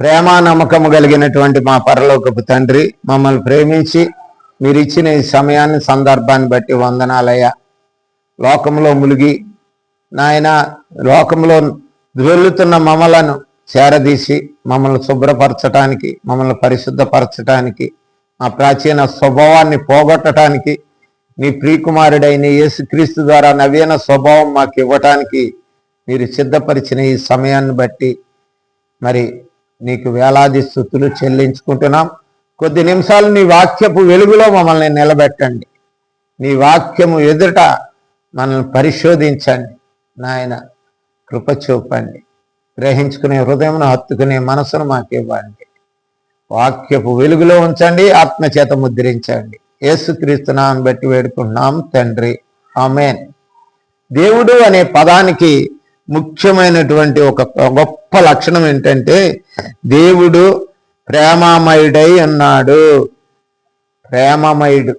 ప్రేమ నమ్మకము కలిగినటువంటి మా పరలోకపు తండ్రి మమ్మల్ని ప్రేమించి మీరు ఇచ్చిన ఈ సమయాన్ని సందర్భాన్ని బట్టి వందనాలయ్యా. లోకంలో ములిగి నాయన లోకంలో వెళ్తున్న మమ్మలను చేరదీసి మమ్మల్ని శుభ్రపరచటానికి మమ్మల్ని పరిశుద్ధపరచటానికి మా ప్రాచీన స్వభావాన్ని పోగొట్టడానికి నీ ప్రియకుమారుడైన యేసుక్రీస్తు ద్వారా నవీన స్వభావం మాకు ఇవ్వటానికి మీరు సిద్ధపరిచిన ఈ సమయాన్ని బట్టి మరి నీకు వేలాది స్థుతులు చెల్లించుకుంటున్నాం. కొద్ది నిమిషాలు నీ వాక్యపు వెలుగులో మమ్మల్ని నిలబెట్టండి. నీ వాక్యము ఎదుట మనల్ని పరిశోధించండి. నాయన కృప చూపండి. గ్రహించుకునే హృదయం హత్తుకునే మనసును మాకు ఇవ్వండి. వాక్యపు వెలుగులో ఉంచండి ఆత్మచేత ముద్రించండి. యేసుక్రీస్తునాన్ని బట్టి వేడుకుంటున్నాం తండ్రి. ఆమెన్. దేవుడు అనే పదానికి ముఖ్యమైనటువంటి ఒక గొప్ప లక్షణం ఏంటంటే దేవుడు ప్రేమమయుడై ఉన్నాడు. ప్రేమమయుడు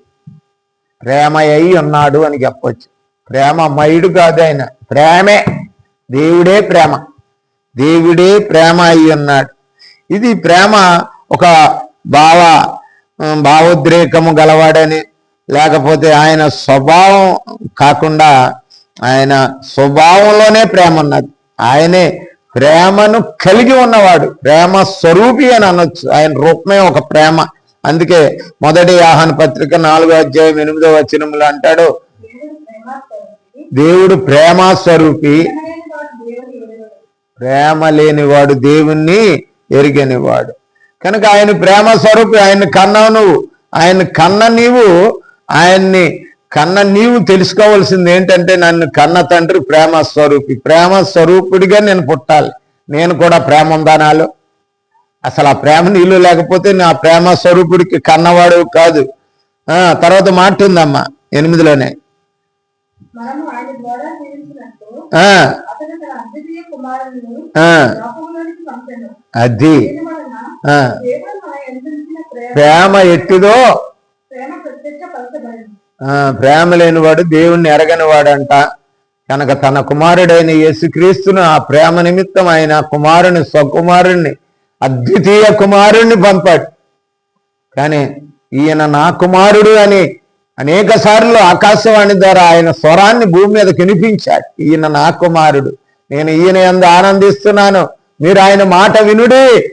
ప్రేమయ్యి ఉన్నాడు అని చెప్పవచ్చు ప్రేమమయుడు కాదు ఆయన. ప్రేమే. దేవుడే ప్రేమ. దేవుడే ప్రేమ అయి ఉన్నాడు. ఇది ప్రేమ ఒక భావ భావోద్రేకము గలవాడని లేకపోతే ఆయన స్వభావం కాకుండా ఆయన స్వభావంలోనే ప్రేమ ఉన్నది ఆయనే ప్రేమను కలిగి ఉన్నవాడు. ప్రేమ స్వరూపి అని అనొచ్చు. ఆయన రూపమే ఒక ప్రేమ. అందుకే మొదటి ఆహ్వాన పత్రిక నాలుగో అధ్యాయం ఎనిమిదో వచ్చినములు అంటాడు దేవుడు ప్రేమ స్వరూపి. ప్రేమ లేనివాడు దేవుణ్ణి ఎరిగనివాడు. కనుక ఆయన ప్రేమ స్వరూపి. ఆయన కన్నావు నువ్వు. ఆయన కన్న నీవు. ఆయన్ని కన్న నీవు తెలుసుకోవాల్సింది ఏంటంటే నన్ను కన్న తండ్రి ప్రేమ స్వరూపి. ప్రేమ స్వరూపుడిగా నేను పుట్టాలి. నేను కూడా ప్రేమ ఉందా నాలో అసలు ఆ ప్రేమ నీళ్ళు లేకపోతే నా ప్రేమ స్వరూపుడికి కన్నవాడు కాదు. ఆ తర్వాత మాట ఉందమ్మా ఎనిమిదిలోనే. అది. ప్రేమ ఎట్టిదో ప్రేమ ఆ, ప్రేమ లేనివాడు దేవుణ్ణి ఎరగనివాడంట. కనుక తన కుమారుడైన యేసుక్రీస్తును ఆ ప్రేమ నిమిత్తం ఆయన కుమారుని స్వకుమారుణ్ణి అద్వితీయ కుమారుణ్ణి పంపాడు. కానీ ఈయన నా కుమారుడు అని అనేక సార్లు ఆకాశవాణి ద్వారా ఆయన స్వరాన్ని భూమి మీద వినిపించాడు. ఈయన నా కుమారుడు. నేను ఈయన ఎందు ఆనందిస్తున్నాను. మీరు ఆయన మాట వినుడి.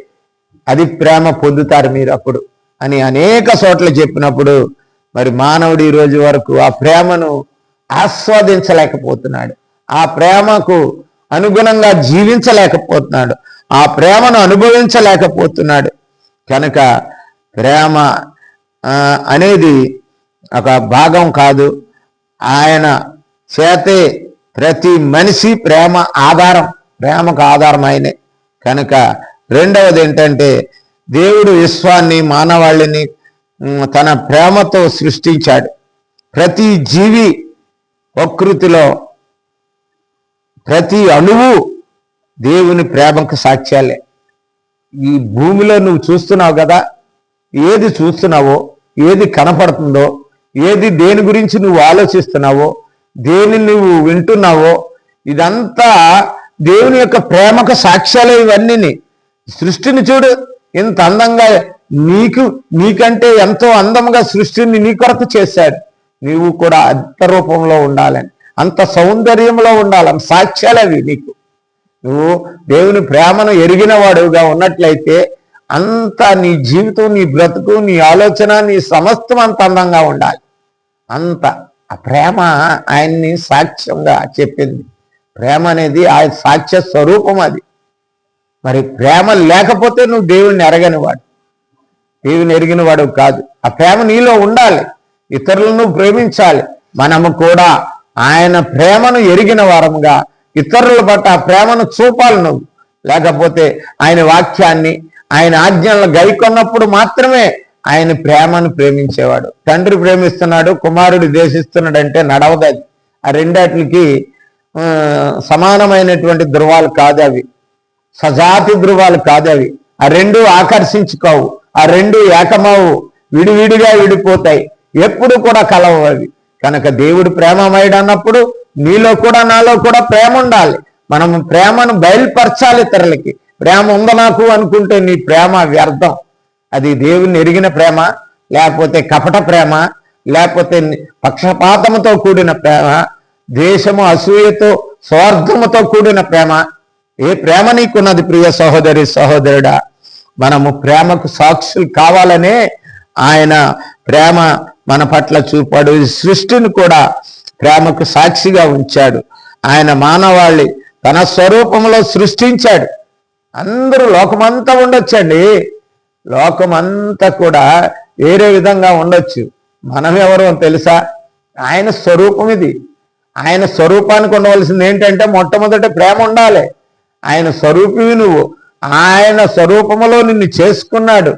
అది ప్రేమ పొందుతారు మీరు అప్పుడు అని అనేక చోట్ల చెప్పినప్పుడు మరి మానవుడు ఈ రోజు వరకు ఆ ప్రేమను ఆస్వాదించలేకపోతున్నాడు. ఆ ప్రేమకు అనుగుణంగా జీవించలేకపోతున్నాడు. ఆ ప్రేమను అనుభవించలేకపోతున్నాడు. కనుక ప్రేమ అనేది ఒక భాగం కాదు. ఆయన చేతే ప్రతి మనిషి ప్రేమ ఆధారం ప్రేమకు ఆధారం ఆయనే. కనుక రెండవది ఏంటంటే దేవుడు విశ్వాన్ని మానవాళిని తన ప్రేమతో సృష్టించాడు. ప్రతి జీవి ప్రకృతిలో ప్రతి అణువు దేవుని ప్రేమకు సాక్ష్యాలే. ఈ భూమిలో నువ్వు చూస్తున్నావు కదా ఏది చూస్తున్నావో ఏది కనపడుతుందో ఏది దేని గురించి నువ్వు ఆలోచిస్తున్నావో దేని నువ్వు వింటున్నావో ఇదంతా దేవుని యొక్క ప్రేమకు సాక్ష్యాలే ఇవన్నీ సృష్టిని చూడు ఇంత అందంగా నీకు నీకంటే ఎంతో అందంగా సృష్టిని నీ కొరకు చేశాడు. నీవు కూడా అంత రూపంలో ఉండాలని అంత సౌందర్యంలో ఉండాలని సాక్ష్యాలవి నీకు. నువ్వు దేవుని ప్రేమను ఎరిగిన వాడుగా ఉన్నట్లయితే అంత నీ జీవితం నీ బ్రతుకు నీ ఆలోచన నీ సమస్తం అంత అందంగా ఉండాలి. అంత. ఆ ప్రేమ ఆయన్ని సాక్ష్యంగా చెప్పింది. ప్రేమ అనేది ఆయన సాక్ష్య స్వరూపం అది. మరి ప్రేమ లేకపోతే నువ్వు దేవుణ్ణి ఎరగనివాడు. నీవు నెరిగిన వాడు కాదు. ఆ ప్రేమ నీలో ఉండాలి. ఇతరులను ప్రేమించాలి. మనము కూడా ఆయన ప్రేమను ఎరిగిన వారంగా ఇతరుల పట్ల ఆ ప్రేమను చూపాలి నువ్వు. లేకపోతే ఆయన వాక్యాన్ని ఆయన ఆజ్ఞలను గైకొన్నప్పుడు మాత్రమే ఆయన ప్రేమను ప్రేమించేవాడు. తండ్రి ప్రేమిస్తున్నాడు కుమారుడు దేశిస్తున్నాడు అంటే నడవదది. ఆ రెండాటికి సమానమైనటువంటి ధృవాలు కాదు అవి సజాతి ధృవాలు కాదు అవి ఆ రెండు ఆకర్షించుకోవు. ఆ రెండు ఏకమవు విడివిడిగా విడిపోతాయి. ఎప్పుడు కూడా కలవు అవి. కనుక దేవుడు ప్రేమమయుడు అన్నప్పుడు నీలో కూడా నాలో కూడా ప్రేమ ఉండాలి. మనం ప్రేమను బయలుపరచాలి ఇతరులకి ప్రేమ ఉంద నాకు అనుకుంటే నీ ప్రేమ వ్యర్థం. అది దేవుని ఎరిగిన ప్రేమ లేకపోతే కపట ప్రేమ లేకపోతే పక్షపాతముతో కూడిన ప్రేమ ద్వేషము అసూయతో స్వార్థముతో కూడిన ప్రేమ. ఏ ప్రేమ నీకున్నది ప్రియ సహోదరి సహోదరుడా? మనము ప్రేమకు సాక్షులు కావాలనే ఆయన ప్రేమ మన పట్ల చూపాడు. సృష్టిని కూడా ప్రేమకు సాక్షిగా ఉంచాడు. ఆయన మానవాళి తన స్వరూపంలో సృష్టించాడు. అందరూ లోకమంతా ఉండొచ్చండి. లోకమంతా కూడా వేరే విధంగా ఉండొచ్చు. మనం ఎవరో తెలుసా? ఆయన స్వరూపం ఇది. ఆయన స్వరూపానికి ఉండవలసింది ఏంటంటే మొట్టమొదట ప్రేమ ఉండాలి. ఆయన స్వరూపివి నువ్వు. ఆయన స్వరూపములో నిన్ను చేసుకున్నాడు.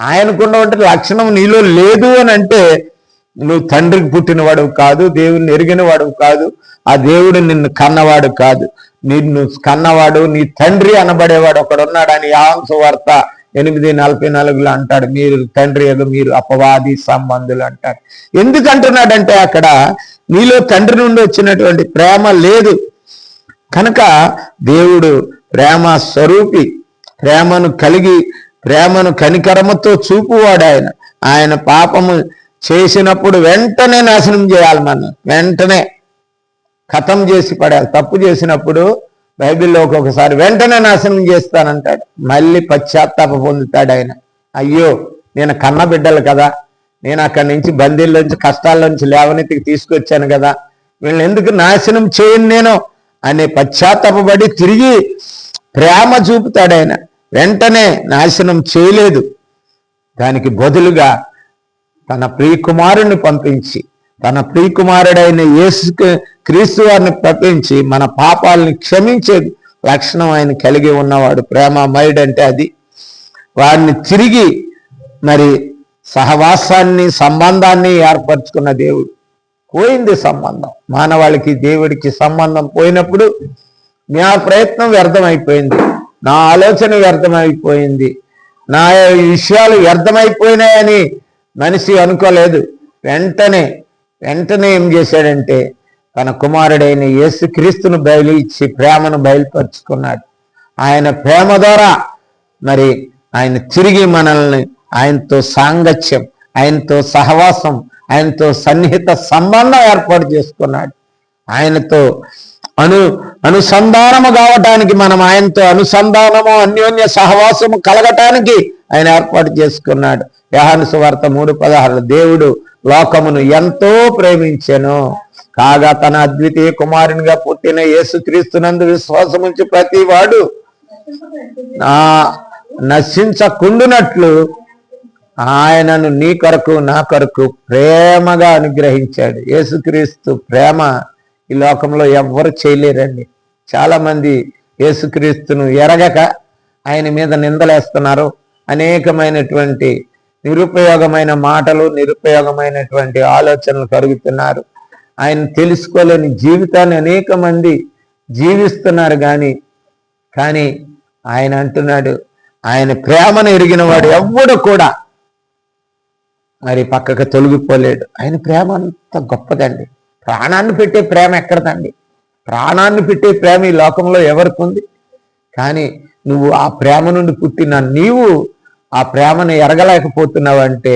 ఆయనకున్నటువంటి లక్షణం నీలో లేదు అని అంటే నువ్వు తండ్రికి పుట్టినవాడు కాదు దేవుని ఎరిగిన వాడు కాదు ఆ దేవుడు నిన్ను కన్నవాడు కాదు. నిన్ను కన్నవాడు నీ తండ్రి అనబడేవాడు ఒకడున్నాడని యాంశ వార్త ఎనిమిది నలభై నాలుగులో అంటాడు. మీరు తండ్రి ఏదో మీరు అపవాది సంబంధులు అంటాడు ఎందుకు అంటున్నాడంటే అక్కడ నీలో తండ్రి నుండి వచ్చినటువంటి ప్రేమ లేదు. కనుక దేవుడు ప్రేమ స్వరూపి ప్రేమను కలిగి ప్రేమను కనికరమతో చూపువాడు ఆయన. ఆయన పాపము చేసినప్పుడు వెంటనే నాశనం చేయాలి మనం వెంటనే ఖతం చేసి పడాలి తప్పు చేసినప్పుడు బైబిల్లో ఒక్కొక్కసారి వెంటనే నాశనం చేస్తానంటాడు. మళ్ళీ పశ్చాత్తాప పొందుతాడు ఆయన. అయ్యో నేను కన్న బిడ్డలు కదా. నేను అక్కడి నుంచి బందీల్లోంచి కష్టాల్లోంచి లేవనెత్తికి తీసుకొచ్చాను కదా. వీళ్ళని ఎందుకు నాశనం చేయను నేను? అనే పశ్చాత్తాపడి తిరిగి ప్రేమ చూపుతాడు ఆయన వెంటనే నాశనం చేయలేదు. దానికి బదులుగా తన ప్రియకుమారుని పంపించి తన ప్రియకుమారుడైన యేసు క్రీస్తు వారిని పంపించి మన పాపాలని క్షమించే లక్షణం ఆయన కలిగి ఉన్నవాడు. ప్రేమమయుడు అంటే అది. వాడిని తిరిగి మరి సహవాసాన్ని సంబంధాన్ని ఏర్పరచుకున్న దేవుడు. పోయింది సంబంధం. మానవాళికి దేవుడికి సంబంధం పోయినప్పుడు నా ప్రయత్నం వ్యర్థమైపోయింది. నా ఆలోచన వ్యర్థమైపోయింది. నా విషయాలు వ్యర్థమైపోయినాయని మనిషి అనుకోలేదు. వెంటనే వెంటనే ఏం చేశాడంటే తన కుమారుడైన యేసుక్రీస్తును బయలు ఇచ్చి ప్రేమను బయలుపరుచుకున్నాడు. ఆయన ప్రేమ ద్వారా మరి ఆయన తిరిగి మనల్ని ఆయనతో సాంగత్యం ఆయనతో సహవాసం ఆయనతో సన్నిహిత సంబంధం ఏర్పాటు చేసుకున్నాడు. ఆయనతో అను అనుసంధానము కావటానికి మనం ఆయనతో అనుసంధానము అన్యోన్య సహవాసము కలగటానికి ఆయన ఏర్పాటు చేసుకున్నాడు. యహాను సువార్త మూడు పదహారు దేవుడు లోకమును ఎంతో ప్రేమించెను. కాగా తన అద్వితీయ కుమారునిగా పుట్టిన యేసుక్రీస్తునందు విశ్వాసం ఉంచి ప్రతి వాడు ఆ నశించకుండునట్లు ఆయనను నీ కొరకు నా కొరకు ప్రేమగా అనుగ్రహించాడు. యేసుక్రీస్తు ప్రేమ ఈ లోకంలో ఎవ్వరు చేయలేరండి. చాలా మంది యేసుక్రీస్తును ఎరగక ఆయన మీద నిందలేస్తున్నారు. అనేకమైనటువంటి నిరుపయోగమైన మాటలు నిరుపయోగమైనటువంటి ఆలోచనలు కలుగుతున్నారు ఆయన తెలుసుకోలేని జీవితాన్ని అనేక మంది జీవిస్తున్నారు కానీ కానీ ఆయన అంటున్నాడు ఆయన ప్రేమను ఎరిగిన వాడు ఎవ్వడు కూడా మరి పక్కకు తొలగిపోలేడు. ఆయన ప్రేమ అంత గొప్పదండి. ప్రాణాన్ని పెట్టే ప్రేమ ఎక్కడదండి? ప్రాణాన్ని పెట్టే ప్రేమ ఈ లోకంలో ఎవరికి ఉంది కానీ నువ్వు ఆ ప్రేమ నుండి పుట్టిన నీవు ఆ ప్రేమను ఎరగలేకపోతున్నావు అంటే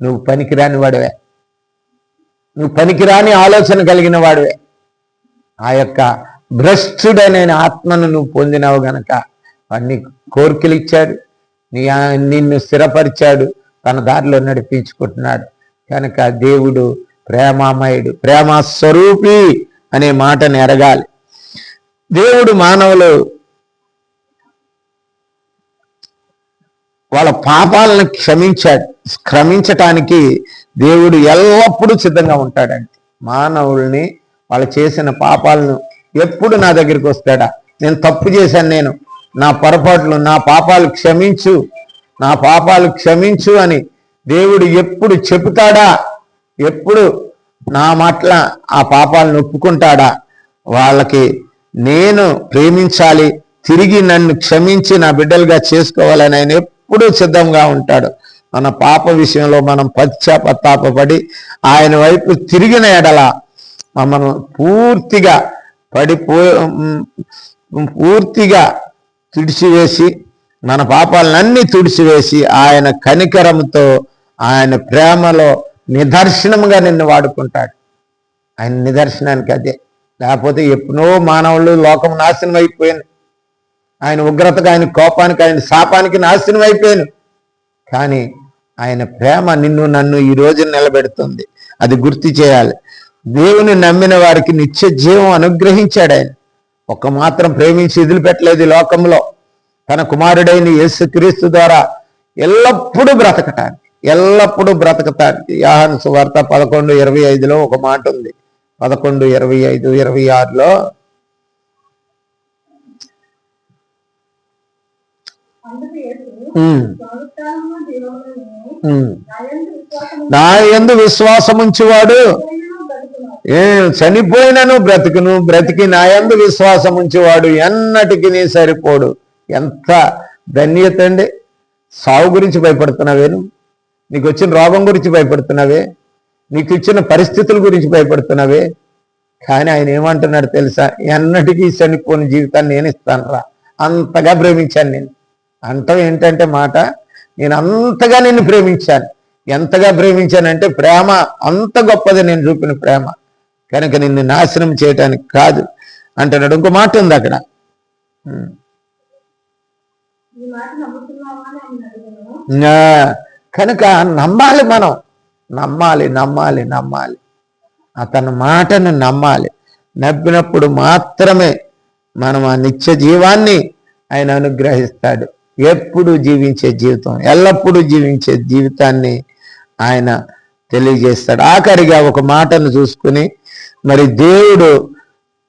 నువ్వు పనికిరాని వాడివే. నువ్వు పనికిరాని ఆలోచన కలిగిన వాడివే. ఆ యొక్క భ్రష్టుడనే ఆత్మను నువ్వు పొందినావు గనక అన్ని కోరికలు ఇచ్చాడు నీ నిన్ను స్థిరపరిచాడు తన దారిలో నడిపించుకుంటున్నాడు. కనుక దేవుడు ప్రేమామయుడు ప్రేమ స్వరూపి అనే మాటని ఎరగాలి దేవుడు మానవులు వాళ్ళ పాపాలను క్షమించాడు క్షమించటానికి దేవుడు ఎల్లప్పుడూ సిద్ధంగా ఉంటాడండి మానవుల్ని వాళ్ళు చేసిన పాపాలను ఎప్పుడు నా దగ్గరికి వస్తాడా? నేను తప్పు చేశాను నేను. నా పొరపాట్లు నా పాపాలు క్షమించు నా పాపాలు క్షమించు అని దేవుడు ఎప్పుడు చెబుతాడా? ఎప్పుడు నా మాటల ఆ పాపాలను ఒప్పుకుంటాడా? వాళ్ళకి నేను ప్రేమించాలి. తిరిగి నన్ను క్షమించి నా బిడ్డలుగా చేసుకోవాలని ఆయన ఎప్పుడూ సిద్ధంగా ఉంటాడు. మన పాప విషయంలో మనం పశ్చాపత్తాపడి ఆయన వైపు తిరిగిన ఎడల మమ్మల్ని పూర్తిగా పడిపో పూర్తిగా తుడిచివేసి మన పాపాలన్నీ తుడిచివేసి ఆయన కనికరంతో ఆయన ప్రేమలో నిదర్శనముగా నిన్ను వాడుకుంటాడు. ఆయన నిదర్శనానికి అదే. లేకపోతే ఎప్పుడో మానవులు లోకం నాశనం అయిపోయింది. ఆయన ఉగ్రతకు ఆయన కోపానికి ఆయన శాపానికి నాశనం అయిపోయాను కానీ ఆయన ప్రేమ నిన్ను నన్ను ఈ రోజు నిలబెడుతుంది. అది గుర్తు చేయాలి. దేవుని నమ్మిన వారికి నిత్య జీవం అనుగ్రహించాడు ఆయన. ఒక్క మాత్రం ప్రేమించి వదిలిపెట్టలేదు లోకంలో. తన కుమారుడైన యేసుక్రీస్తు ద్వారా ఎల్లప్పుడూ బ్రతకటానికి. ఎల్లప్పుడూ బ్రతకటానికి యాహన్ సువార్త పదకొండు ఇరవై ఐదులో ఒక మాట ఉంది. పదకొండు ఇరవై ఐదు ఇరవై ఆరులో. నా ఎందు విశ్వాసము విశ్వాసం ఉంచేవాడు. ఉంచినను బ్రతుకును. ఏ చనిపోయినను బ్రతుకును బ్రతికి నా యందు విశ్వాసం ఉంచేవాడు. ఎన్నటికి నీ సరిపోడు. ఎంత ధన్యత అండి సావు గురించి భయపడుతున్నావేను? నీకు వచ్చిన రోగం గురించి భయపడుతున్నావే? నీకు ఇచ్చిన పరిస్థితుల గురించి భయపడుతున్నావే? కానీ ఆయన ఏమంటున్నాడు తెలుసా? ఎన్నటికీ చనిపోని జీవితాన్ని నేను ఇస్తాను రా అంతగా ప్రేమించాను నేను. అంటాం ఏంటంటే మాట? నేను అంతగా నిన్ను ప్రేమించాను. ఎంతగా ప్రేమించానంటే ప్రేమ అంత గొప్పది నేను చూపిన ప్రేమ. కనుక నిన్ను నాశనం చేయటానికి కాదు అంటున్నాడు. ఇంకో మాట ఉంది అక్కడ. ఈ మాట కనుక నమ్మాలి మనం. నమ్మాలి నమ్మాలి నమ్మాలి. అతని మాటను నమ్మాలి. నమ్మినప్పుడు మాత్రమే మనం ఆ నిత్య జీవాన్ని ఆయన అనుగ్రహిస్తాడు. ఎప్పుడు జీవించే జీవితం ఎల్లప్పుడూ జీవించే జీవితాన్ని ఆయన తెలియజేస్తాడు. ఆఖరిగా ఒక మాటను చూసుకుని మరి దేవుడు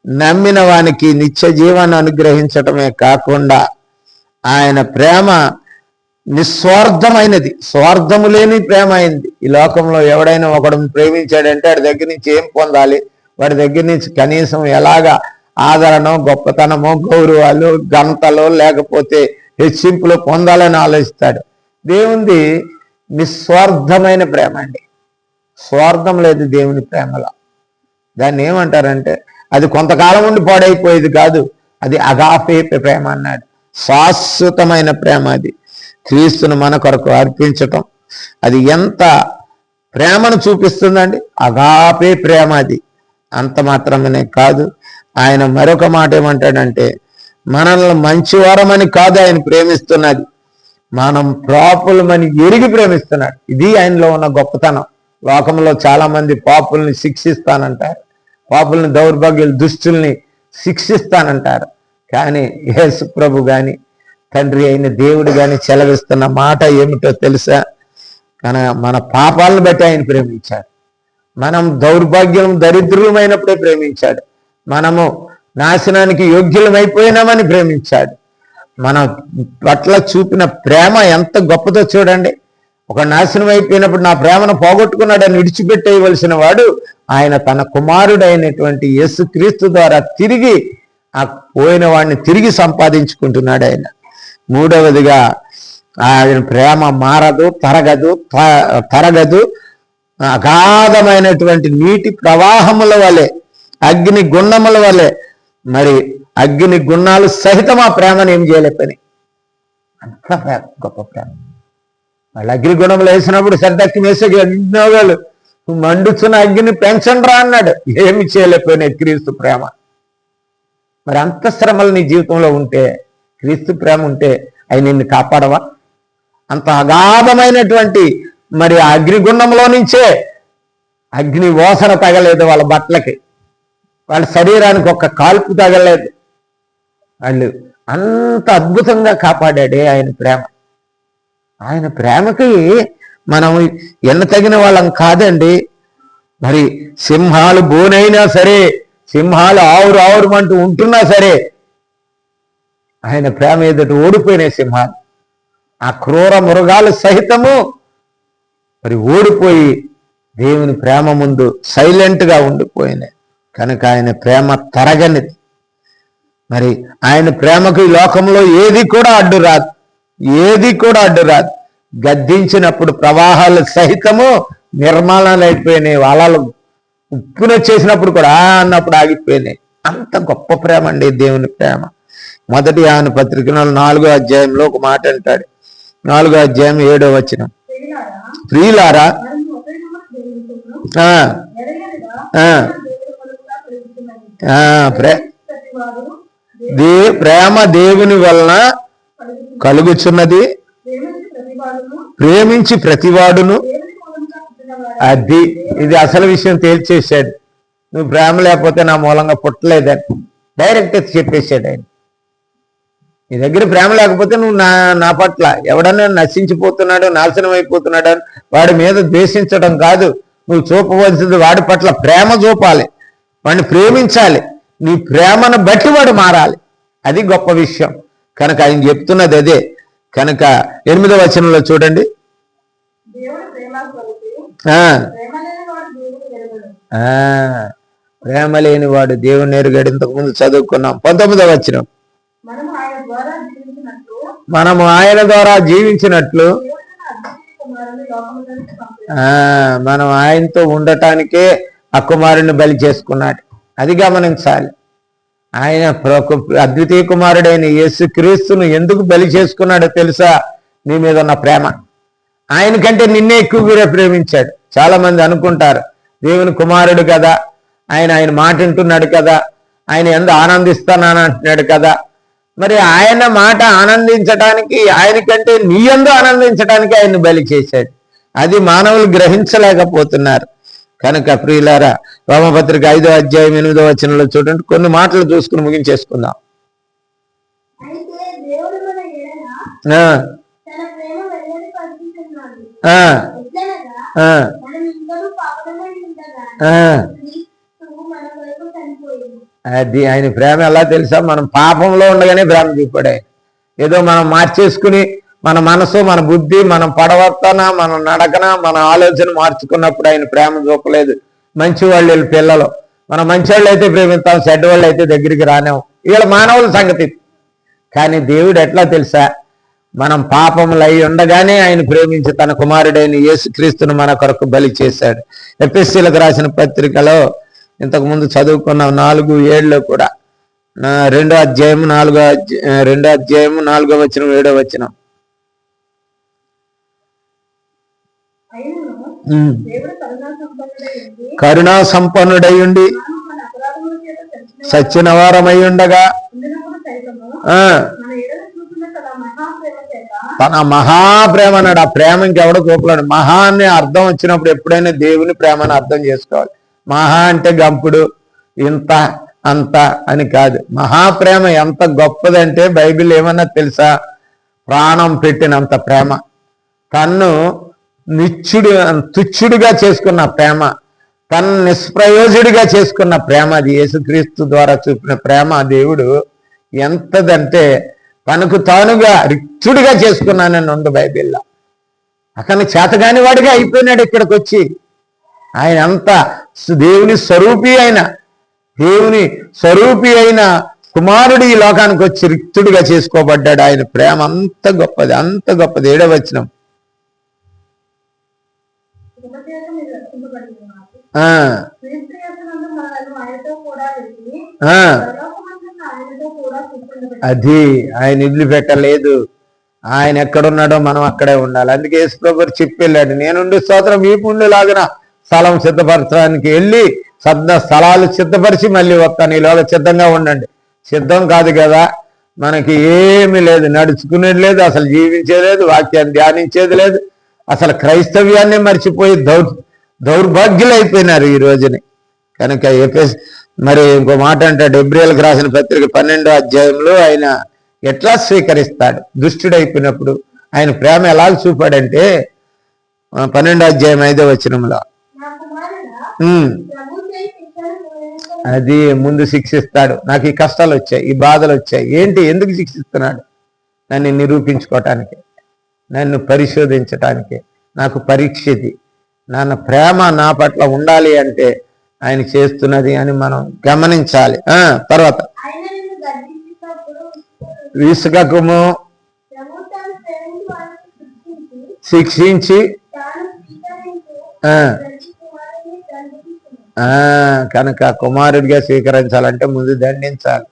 నమ్మిన వానికి నిత్య జీవాన్ని అనుగ్రహించటమే కాకుండా ఆయన ప్రేమ నిస్వార్థమైనది. స్వార్థము లేని ప్రేమ అయింది. ఈ లోకంలో ఎవడైనా ఒకడు ప్రేమించాడంటే వాడి దగ్గర నుంచి ఏం పొందాలి? వాడి దగ్గర నుంచి కనీసం ఎలాగా ఆదరణ గొప్పతనమో గౌరవాలు గంతలో లేకపోతే హెచ్చింపులు పొందాలని ఆలోచిస్తాడు. దేవుంది నిస్వార్థమైన ప్రేమ అండి. స్వార్థం లేదు దేవుని ప్రేమలో. దాన్ని ఏమంటారంటే అది కొంతకాలం ఉండి పాడైపోయేది కాదు. అది అగాపే ప్రేమ అన్నాడు. శాశ్వతమైన ప్రేమ అది. క్రీస్తును మన కొరకు అర్పించటం. అది ఎంత ప్రేమను చూపిస్తుందండి? అగాపే ప్రేమ అది. అంత మాత్రమే కాదు. ఆయన మరొక మాట ఏమంటాడంటే మనల్ని మంచివారమని కాదు ఆయన ప్రేమిస్తున్నది. మనం పాపులమని ఎరిగి ప్రేమిస్తున్నాడు. ఇది ఆయనలో ఉన్న గొప్పతనం. లోకంలో చాలా మంది పాపుల్ని శిక్షిస్తానంటారు. పాపుల్ని దౌర్భాగ్యులు దుష్టుల్ని శిక్షిస్తానంటారు. కానీ యేసు ప్రభు కానీ తండ్రి అయిన దేవుడు గాని చెలవిస్తున్న మాట ఏమిటో తెలుసా? మన మన పాపాలను బట్టి ఆయన ప్రేమించాడు. మనం దౌర్భాగ్యం దరిద్రులమైనప్పుడే ప్రేమించాడు. మనము నాశనానికి యోగ్యులమైపోయినామని ప్రేమించాడు. మన పట్ల చూపిన ప్రేమ ఎంత గొప్పదో చూడండి. ఒక నాశనం అయిపోయినప్పుడు నా ప్రేమను పోగొట్టుకున్నాడని విడిచిపెట్టేయవలసిన వాడు ఆయన తన కుమారుడైనటువంటి యేసుక్రీస్తు ద్వారా తిరిగి ఆ పోయిన వాడిని తిరిగి సంపాదించుకుంటున్నాడు ఆయన. మూడవదిగా ఆయన ప్రేమ మారదు తరగదు తరగదు. అగాధమైనటువంటి నీటి ప్రవాహముల వలె అగ్ని గుండముల వలె మరి అగ్ని గుణాలు సహితం ఆ ప్రేమను ఏం చేయలేపని అంత ప్రేమ గొప్ప ప్రేమ. వాళ్ళు అగ్ని గుణములు వేసినప్పుడు సర్దక్కి వేసే వాళ్ళు మండుచున్న అగ్ని పెంచండి రా అన్నాడు. ఏమి చేయలేకపోయినాయి క్రీస్తు ప్రేమ. మరి అంత శ్రమలు నీ జీవితంలో ఉంటే క్రీస్తు ప్రేమ ఉంటే అవి నిన్ను కాపాడవా? అంత అగాధమైనటువంటి మరి అగ్నిగుండంలో నుంచే అగ్ని ఓసన తగలేదు వాళ్ళ బట్టలకి. వాళ్ళ శరీరానికి ఒక కాల్పు తగలేదు. వాళ్ళు అంత అద్భుతంగా కాపాడాడే ఆయన ప్రేమ. ఆయన ప్రేమకి మనం ఎన్న తగిన వాళ్ళం కాదండి. మరి సింహాలు బోనైనా సరే సింహాలు ఆవురు ఆవురమంటూ ఉంటున్నా సరే ఆయన ప్రేమ ఎదుట ఓడిపోయినాయి సింహాన్ని ఆ క్రూర మృగాలు సహితము మరి ఓడిపోయి దేవుని ప్రేమ ముందు సైలెంట్గా ఉండిపోయినాయి. కనుక ఆయన ప్రేమ తరగనిది. మరి ఆయన ప్రేమకు ఈ లోకంలో ఏది కూడా అడ్డు రాదు. ఏది కూడా అడ్డు రాదు. గద్దించినప్పుడు ప్రవాహాలు సహితము నిర్మాణాలు అయిపోయినాయి. అలలు ఉప్పున చేసినప్పుడు కూడా అన్నప్పుడు ఆగిపోయినాయి. అంత గొప్ప ప్రేమ అండి దేవుని ప్రేమ. మొదటి ఆయన పత్రికలో నాలుగో అధ్యాయంలో ఒక మాట అంటాడు. నాలుగో అధ్యాయం ఏడో వచ్చిన ప్రియులారా, ప్రే దే ప్రేమ దేవుని వలన కలుగుచున్నది. ప్రేమించి ప్రతివాడును. అది ఇది అసలు విషయం తేల్చేశాడు. నువ్వు ప్రేమ లేకపోతే నా మూలంగా పుట్టలేదని. డైరెక్ట్ చెప్పేశాడు ఆయన. నీ దగ్గర ప్రేమ లేకపోతే నువ్వు నా నా పట్ల ఎవడన్నా నశించిపోతున్నాడు నాశనం అయిపోతున్నాడు అని వాడి మీద ద్వేషించడం కాదు. నువ్వు చూపవలసింది వాడి పట్ల ప్రేమ చూపాలి. వాడిని ప్రేమించాలి. నీ ప్రేమను బట్టి వాడు మారాలి. అది గొప్ప విషయం. కనుక ఆయన చెప్తున్నది అదే. కనుక ఎనిమిదవ వచనంలో చూడండి. ప్రేమ లేని వాడు దేవుని ఎరుగడు. ఆ. ప్రేమ లేని వాడు దేవుని ఎరుగడు. ఇంతకు ముందు చదువుకున్నాం. పంతొమ్మిదవ వచ్చిన మనము ఆయన ద్వారా జీవించినట్లు. మనం ఆయనతో ఉండటానికే ఆ కుమారుని బలి చేసుకున్నాడు. అది గమనించాలి. ఆయన అద్వితీయ కుమారుడైన యేసు క్రీస్తును ఎందుకు బలి చేసుకున్నాడో తెలుసా? నీ మీద ఉన్న ప్రేమ. ఆయన కంటే నిన్నే ఎక్కువగా ప్రేమించాడు. చాలా మంది అనుకుంటారు దేవుని కుమారుడు కదా ఆయన ఆయన మాట వింటున్నాడు కదా ఆయన ఎంత ఆనందిస్తానని అంటున్నాడు కదా. మరి ఆయన మాట ఆనందించడానికి ఆయన కంటే నీ ఎందు ఆనందించడానికి ఆయన్ని బలి చేశాడు. అది మానవులు గ్రహించలేకపోతున్నారు. కనుక ప్రియులారా రోమపత్రిక ఐదో అధ్యాయం ఎనిమిదో వచనంలో చూడండి. కొన్ని మాటలు చూసుకుని ముగించేసుకుందాం. ఆ, అది ఆయన ప్రేమ ఎలా తెలుసా? మనం పాపంలో ఉండగానే ప్రేమ చూపాడు. ఏదో మనం మార్చేసుకుని మన మనసు మన బుద్ధి మన పడవర్తన మన నడకన మన ఆలోచన మార్చుకున్నప్పుడు ఆయన ప్రేమ చూపలేదు. మంచి వాళ్ళు వీళ్ళ పిల్లలు. మనం మంచి వాళ్ళు అయితే ప్రేమిస్తాం చెడ్డ వాళ్ళు అయితే దగ్గరికి రానేం వీళ్ళ మానవుల సంగతి కానీ దేవుడు ఎట్లా తెలుసా? మనం పాపములు అయి ఉండగానే ఆయన ప్రేమించి తన కుమారుడైన యేసుక్రీస్తును మన కొరకు బలి చేశాడు. ఎపిస్సీలకు రాసిన పత్రికలో ఇంతకు ముందు చదువుకున్న నాలుగు ఏళ్ళలో కూడా. రెండో అధ్యాయం నాలుగో రెండో అధ్యాయం నాలుగో వచనం ఏడో. దేవుడు కరుణా సంపన్నుడై ఉండి కరుణా సంపన్నుడై ఉండి తాను మన అపరాధముల చేత చచ్చిన సచ్చిన వారమై ఉండగా తన మహాప్రేమ అన్నాడు. ఆ ప్రేమ ఇంకెవడో చూపలేడు మహా అనే అర్థం వచ్చినప్పుడు ఎప్పుడైనా దేవుని ప్రేమను అర్థం చేసుకోవాలి. మహా అంటే గంపుడు ఇంత అంత అని కాదు. మహాప్రేమ ఎంత గొప్పదంటే బైబిల్ ఏమన్నా తెలుసా? ప్రాణం పెట్టినంత ప్రేమ. తన్ను నిత్యుడు తుచ్చుడుగా చేసుకున్న ప్రేమ. తను నిష్ప్రయోజుడిగా చేసుకున్న ప్రేమ అది. యేసుక్రీస్తు ద్వారా చూపిన ప్రేమ దేవుడు ఎంతదంటే తనకు తానుగా రిక్తుడిగా చేసుకున్నానని ఉంది బైబిల్లో. అతను చేతగాని వాడిగా అయిపోయినాడు ఇక్కడికి వచ్చి ఆయన అంత దేవుని స్వరూపి అయిన దేవుని స్వరూపి అయిన కుమారుడు ఈ లోకానికి వచ్చి రిక్తుడిగా చేసుకోబడ్డాడు. ఆయన ప్రేమ అంత గొప్పది అంత గొప్పది. ఏడవచనం ఆ, అది ఆయన ఇల్లు పెట్టలేదు. ఆయన ఎక్కడున్నాడో మనం అక్కడే ఉండాలి. అందుకే యేసుప్రభు చెప్పి వెళ్ళాడు నేనుండి స్తోత్రం మీ పుండులాగిన స్థలం సిద్ధపరచడానికి వెళ్ళి సద్ద స్థలాలు సిద్ధపరిచి మళ్ళీ వస్తాను. ఈలోగా సిద్ధంగా ఉండండి. సిద్ధం కాదు కదా. మనకి ఏమీ లేదు. నడుచుకునేది లేదు. అసలు జీవించేది లేదు. వాక్యాన్ని ధ్యానించేది లేదు. అసలు క్రైస్తవ్యాన్ని మర్చిపోయి దౌర్ దౌర్భాగ్యులైపోయినారు ఈ రోజుని. కనుక ఎఫెస్ మరి ఇంకో మాట అంటాడు ఎబ్రిల్కి రాసిన పత్రిక పన్నెండో అధ్యాయంలో ఆయన ఎట్లా స్వీకరిస్తాడు? దుష్టుడైపోయినప్పుడు ఆయన ప్రేమ ఎలా చూపాడంటే పన్నెండో అధ్యాయం ఐదో వచనంలో నా కుమారుడా ఉమ్, ప్రభు చేయి శిక్షను నువ్వు అది ముందు శిక్షిస్తాడు. నాకు ఈ కష్టాలు వచ్చాయి ఈ బాధలు వచ్చాయి. ఏంటి? ఎందుకు శిక్షిస్తున్నాడు? నన్ను నిరూపించుకోవటానికి నన్ను పరిశోధించటానికి నాకు పరీక్ష ఇది నాన్న ప్రేమ నా పట్ల ఉండాలి అంటే ఆయన చేస్తున్నది అని మనం గమనించాలి. తర్వాత. విసుగకము శిక్షించి కనుక కుమారుడిగా స్వీకరించాలంటే ముందు దండించాలి.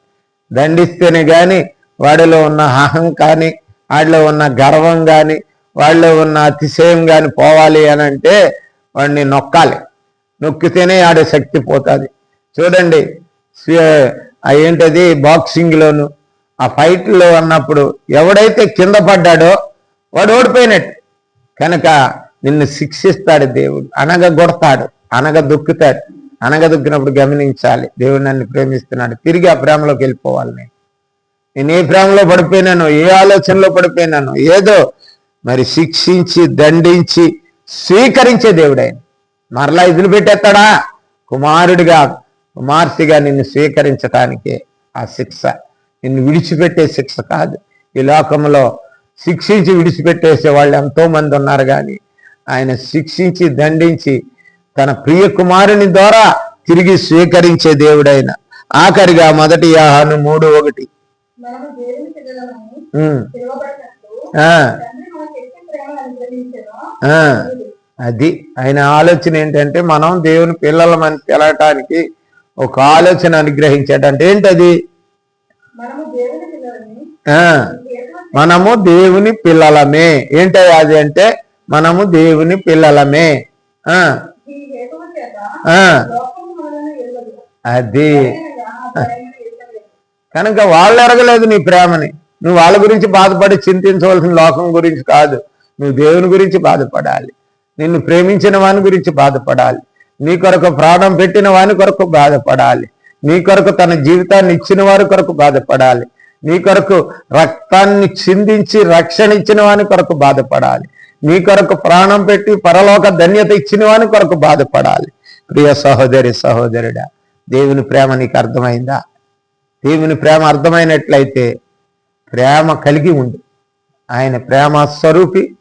దండిస్తేనే కానీ వాడిలో ఉన్న అహం కానీ వాడిలో ఉన్న గర్వం కానీ వాడిలో ఉన్న అతిశయం కానీ పోవాలి అని అంటే వాడిని నొక్కాలి. నొక్కితేనే ఆడే శక్తి పోతుంది. చూడండి ఏంటది బాక్సింగ్లోను ఆ ఫైట్లో అన్నప్పుడు ఎవడైతే కింద పడ్డాడో వాడు ఓడిపోయినట్టు. కనుక నిన్ను శిక్షిస్తాడు దేవుడు అనగ కొడతాడు అనగ దుక్కుతాడు అనగదొక్కినప్పుడు గమనించాలి. దేవుడు నన్ను ప్రేమిస్తున్నాడు. తిరిగి ఆ ప్రేమలోకి వెళ్ళిపోవాలి నేను. నేను ఏ ప్రేమలో పడిపోయినాను ఏ ఆలోచనలో పడిపోయినాను ఏదో మరి శిక్షించి దండించి స్వీకరించే దేవుడైన. మరలా ఇదిలు పెట్టేస్తాడా కుమారుడిగా కుమార్తెగా నిన్ను స్వీకరించటానికే ఆ శిక్ష. నిన్ను విడిచిపెట్టే శిక్ష కాదు. ఈ లోకంలో శిక్షించి విడిచిపెట్టేసే వాళ్ళు ఎంతో మంది ఉన్నారు కానీ ఆయన శిక్షించి దండించి తన ప్రియ కుమారుని ద్వారా తిరిగి స్వీకరించే దేవుడైన. ఆఖరిగా మొదటి యాహాను మూడు ఒకటి. అది ఆయన ఆలోచన ఏంటంటే మనం దేవుని పిల్లలమని పిలవటానికి ఒక ఆలోచన అనుగ్రహించాడు అంటే ఏంటది? మనము దేవుని పిల్లలమే. ఏంటది అది అంటే మనము దేవుని పిల్లలమే. ఆ, అది. కనుక వాళ్ళు ఎరగలేదు నీ ప్రేమని. నువ్వు వాళ్ళ గురించి బాధపడి చింతించవలసిన లోకం గురించి కాదు. నువ్వు దేవుని గురించి బాధపడాలి. నిన్ను ప్రేమించిన వాని గురించి బాధపడాలి. నీ కొరకు ప్రాణం పెట్టిన వాని కొరకు బాధపడాలి. నీ కొరకు తన జీవితాన్ని ఇచ్చిన వారి కొరకు బాధపడాలి. నీ కొరకు రక్తాన్ని చిందించి రక్షణ ఇచ్చిన వాని కొరకు బాధపడాలి. నీ కొరకు ప్రాణం పెట్టి పరలోక ధన్యత ఇచ్చిన వాని కొరకు బాధపడాలి. ప్రియ సహోదరి సహోదరుడా దేవుని ప్రేమ నీకు అర్థమైందా? దేవుని ప్రేమ అర్థమైనట్లయితే ప్రేమ కలిగి ఉండు. ఆయన ప్రేమ స్వరూపి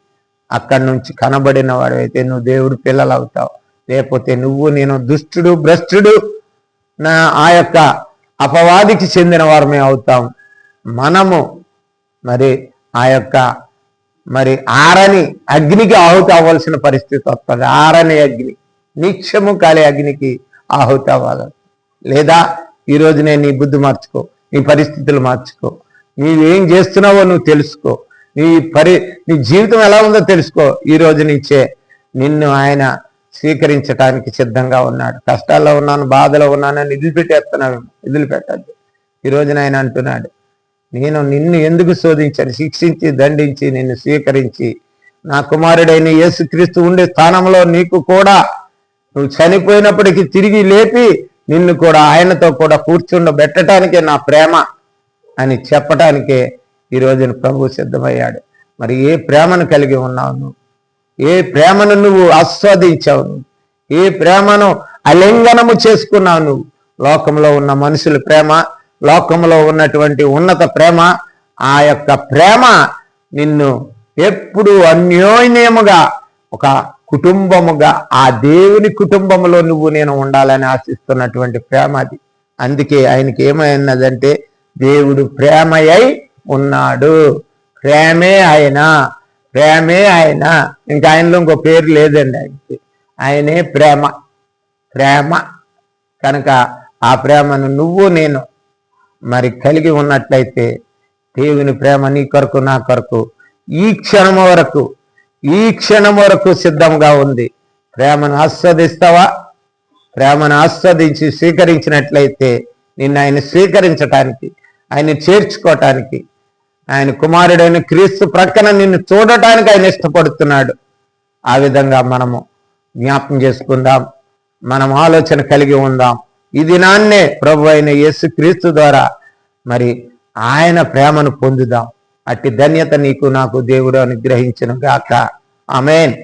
అక్కడి నుంచి కనబడిన వాడైతే నువ్వు దేవుడు పిల్లలు అవుతావు లేకపోతే నువ్వు నేను దుష్టుడు భ్రష్టుడు నా ఆ యొక్క అపవాదికి చెందిన వారమే అవుతాం. మనము మరి ఆ యొక్క మరి ఆరని అగ్నికి ఆహుతి అవ్వాల్సిన పరిస్థితి వస్తుంది. ఆరని అగ్ని నిత్యము కాలే అగ్నికి ఆహుతి అవ్వాలి లేదా ఈరోజు నేను నీ బుద్ధి మార్చుకో నీ పరిస్థితులు మార్చుకో నీవేం చేస్తున్నావో నువ్వు తెలుసుకో నీ పరి నీ జీవితం ఎలా ఉందో తెలుసుకో. ఈ రోజు నుంచే నిన్ను ఆయన స్వీకరించడానికి సిద్ధంగా ఉన్నాడు. కష్టాల్లో ఉన్నాను బాధలో ఉన్నానని వదిలిపెట్టేస్తున్నావు వదిలిపెట్టద్దు ఈ రోజున ఆయన అంటున్నాడు నేను నిన్ను ఎందుకు శోధించాను? శిక్షించి దండించి నిన్ను స్వీకరించి. నా కుమారుడైన యేసుక్రీస్తు ఉండే స్థానంలో నీకు కూడా నువ్వు చనిపోయినప్పటికీ తిరిగి లేపి నిన్ను కూడా ఆయనతో కూడా కూర్చుండబెట్టడానికే నా ప్రేమ అని చెప్పటానికే ఈ రోజున ప్రభు సిద్ధమయ్యాడు. మరి ఏ ప్రేమను కలిగి ఉన్నావు నువ్వు? ఏ ప్రేమను నువ్వు ఆస్వాదించావు నువ్వు? ఏ ప్రేమను అలింగనము చేసుకున్నావు నువ్వు? లోకంలో ఉన్న మనుషుల ప్రేమ లోకంలో ఉన్నటువంటి ఉన్నత ప్రేమ ఆ యొక్క ప్రేమ నిన్ను ఎప్పుడు అన్యోన్యముగా ఒక కుటుంబముగా ఆ దేవుని కుటుంబంలో నువ్వు నేను ఉండాలని ఆశిస్తున్నటువంటి ప్రేమ అది. అందుకే ఆయనకి ఏమైనదంటే దేవుడు ప్రేమయై ఉన్నాడు. ప్రేమే ఆయన ప్రేమే ఆయన. ఇంకా ఆయనలో ఇంకో పేరు లేదండి ఆయనకి. ఆయనే ప్రేమ. ప్రేమ. కనుక ఆ ప్రేమను నువ్వు నేను మరి కలిగి ఉన్నట్లయితే దేవుని ప్రేమ నీ కొరకు నా కొరకు ఈ క్షణం వరకు ఈ క్షణం వరకు సిద్ధంగా ఉంది. ప్రేమను ఆస్వాదిస్తావా? ప్రేమను ఆస్వాదించి స్వీకరించినట్లయితే నిన్ను ఆయన స్వీకరించటానికి ఆయన చేర్చుకోవటానికి ఆయన కుమారుడైన క్రీస్తు ప్రక్కన నిన్ను చూడటానికి ఆయన ఇష్టపడుతున్నాడు. ఆ విధంగా మనము జ్ఞాపం చేసుకుందాం. మనం ఆలోచన కలిగి ఉందాం. ఈ దినాన్నే ప్రభు అయిన యేసు క్రీస్తు ద్వారా మరి ఆయన ప్రేమను పొందుదాం. అట్టి ధన్యత నీకు నాకు దేవుడు అనుగ్రహించను గాక. ఆమెన్.